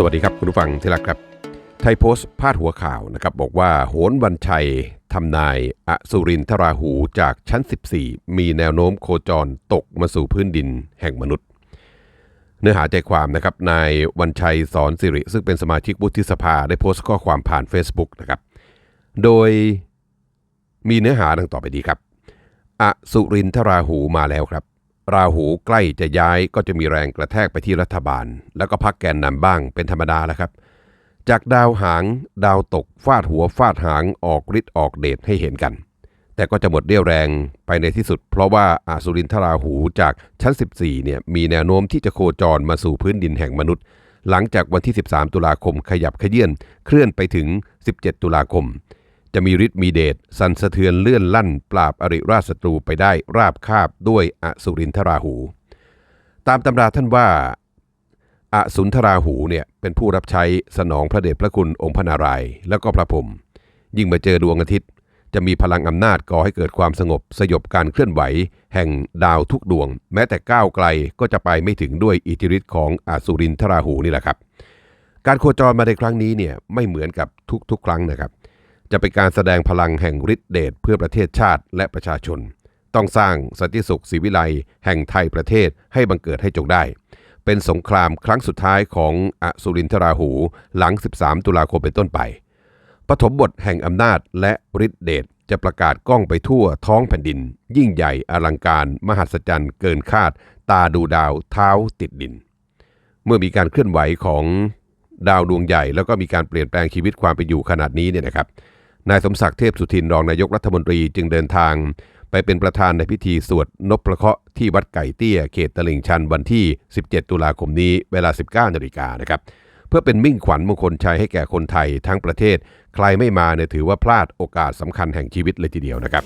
สวัสดีครับคุณผู้ฟังที่รักครับ ไทยโพสต์พาดหัวข่าวนะครับบอกว่าโหนวันชัยทำนายอสุรินทราหูจากชั้น 14 มีแนวโน้มโคจรตกมาสู่พื้นดินแห่งมนุษย์ เนื้อหาใจความนะครับนายวันชัยสอนสิริ ซึ่งเป็นสมาชิกวุฒิสภาได้โพสต์ข้อความผ่าน Facebook นะครับโดยมีเนื้อหาดังต่อไปดีครับ อสุรินทราหูมาแล้วครับ ราหูใกล้จะย้ายก็จะมีแรงกระแทกไปที่รัฐบาล แล้วก็พักแกนนำบ้างเป็นธรรมดาแล้วครับ จากดาวหางดาวตกฟาดหัวฟาดหางออกฤทธิ์ออกเดชให้เห็นกัน แต่ก็จะหมดเรี่ยวแรงไปในที่สุด เพราะว่าอาสุรินทราหูจากชั้น 14เนี่ยมีแนวโน้มที่จะโคจรมาสู่พื้นดินแห่งมนุษย์ หลังจากวันที่ 13 ตุลาคมขยับขยื่นเคลื่อนไปถึง 17 ตุลาคม จะมีฤทธิ์มีเดชสั่นสะเทือนเลื่อนลั่น ปราบอริราชศัตรูไปได้ราบคาบด้วยอสุรินทราหู ตามตำราท่านว่าอสุนทราหูเนี่ยเป็นผู้รับใช้สนองพระเดชพระคุณองค์พระนารายณ์แล้วก็พระพรหมยิ่งมาเจอดวงอาทิตย์ จะมีพลังอำนาจก่อให้เกิดความสงบสยบการเคลื่อนไหว แห่งดาวทุกดวง แม้แต่ก้าวไกลก็จะไปไม่ถึงด้วยอิทธิฤทธิ์ของอสุรินทราหูนี่แหละครับ การโคจรมาในครั้งนี้เนี่ยไม่เหมือนกับทุกๆ ครั้งนะครับ จะเป็นการแสดงพลังแห่งฤทธิเดชเพื่อประเทศชาติและประชาชน ต้องสร้างสันติสุขศรีวิไลแห่งไทยประเทศให้บังเกิดให้จงได้ เป็นสงครามครั้งสุดท้ายของอสุรินทราหูหลัง 13 ตุลาคมเป็นต้นไปปฐมบทแห่งอำนาจและฤทธิเดชจะประกาศก้องไปทั่วท้องแผ่นดิน ยิ่งใหญ่อลังการ มหัศจรรย์เกินคาด ตาดูดาวเท้าติดดิน เมื่อมีการเคลื่อนไหวของดาวดวงใหญ่ แล้วก็มีการเปลี่ยนแปลงชีวิตความเป็นอยู่ขนาดนี้เนี่ยนะครับ นายสมศักดิ์เทพสุทินรองนายกรัฐมนตรีจึงเดินทาง ไปเป็นประธานในพิธีสวดนพประเคาะที่วัดไก่เตี้ยเขตตลิ่งชันวันที่ 17 ตุลาคมนี้เวลา 19นาฬิกานะครับเพื่อเป็นมิ่งขวัญมงคลชัยให้แก่คนไทยทั้งประเทศ ใครไม่มาเนี่ยถือว่าพลาดโอกาสสำคัญแห่งชีวิตเลยทีเดียวนะครับ